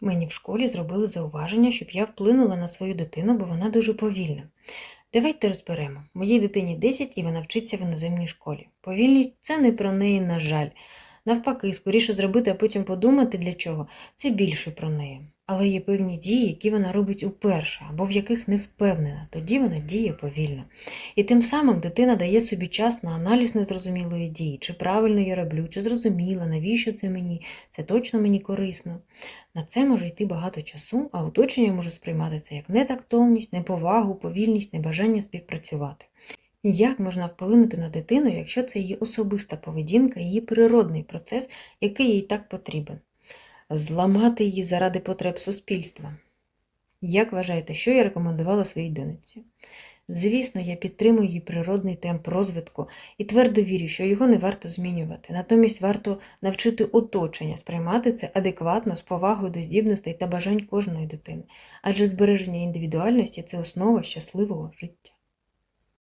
Мені в школі зробили зауваження, щоб я вплинула на свою дитину, бо вона дуже повільна. Давайте розберемо. Моїй дитині 10 і вона вчиться в іноземній школі. Повільність це не про неї, на жаль. Навпаки, скоріше зробити, а потім подумати для чого, це більше про неї. Але є певні дії, які вона робить уперше, або в яких не впевнена, тоді вона діє повільно. І тим самим дитина дає собі час на аналіз незрозумілої дії, чи правильно я роблю, чи зрозуміла, навіщо це мені, це точно мені корисно. На це може йти багато часу, а оточення може сприймати це як нетактовність, неповагу, повільність, небажання співпрацювати. Як можна вплинути на дитину, якщо це її особиста поведінка, її природний процес, який їй так потрібен? Зламати її заради потреб суспільства. Як вважаєте, що я рекомендувала своїй донечці? Звісно, я підтримую її природний темп розвитку і твердо вірю, що його не варто змінювати. Натомість варто навчити оточення сприймати це адекватно з повагою до здібностей та бажань кожної дитини, адже збереження індивідуальності це основа щасливого життя.